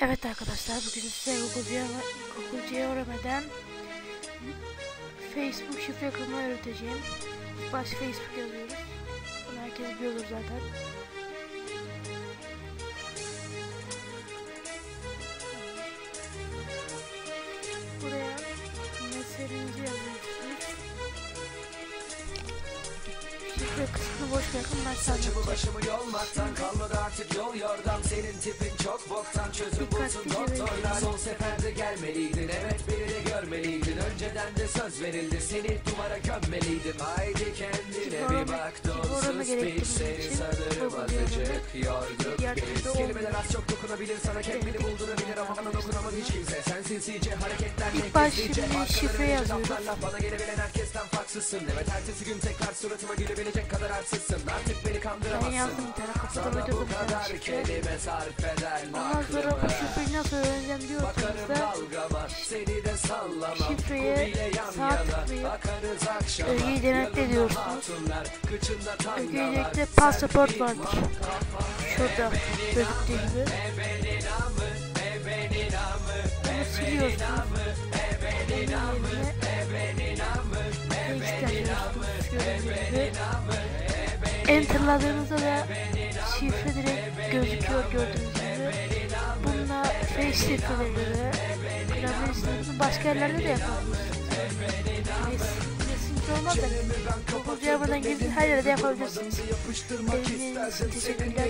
Evet arkadaşlar bugün size Google, CRM'den Facebook şifre kırmayı öğreteceğim. Baş Facebook yazıyoruz. Bunu herkes biliyordur zaten. Buraya meselenizi yazıyorsunuz. Şifre kısmını boş bırakın ben sana Saçımı başımı yolmaktan kalmadı artık yol yordam. Senin tipin çok boktan çözüm bulsun doktorlar. Son seferde gelmeliydin evet beni de görmeliydin. Önceden de söz verildi seni duvara gömmeliydin Haydi kendine bir bak donsuz pis seni sanırım azıcık yorduk. biz Kelimeler az çok dokunabilir sana kendini buldurabilir ama bana dokunamaz hiç kimse. Sen sinsice hareketlerle İlk baş şimdi şifre laflarla Bana gelebilen herkesten farksızsın Evet ertesi gün tekrar suratıma gülebilecek kadar arsızsın Artık beni Ben kandıramazsın yazdım bir tane kafada sana bu kadar kelime sarf eder Ondan sonra bu şifreyi nasıl öğreneceğim diyorsanız da. dalgama seni de sallamam. Şifreye yana. tıklayıp ögeyi Yanında diyorsunuz. Öncelikle pasaport vardır. Şurada gözüktüğü gibi. Bunu siliyorsunuz. Enter'ladığınızda da şifre direkt gözüküyor gördüğünüz gibi. Bununla face şifreleri de kullanabilirsiniz. Başka yerlerde de yapabilirsiniz. Resim olmaz da Google Cevap'dan girdiğiniz her yerde yapabilirsiniz. İsterdim teşekkürler.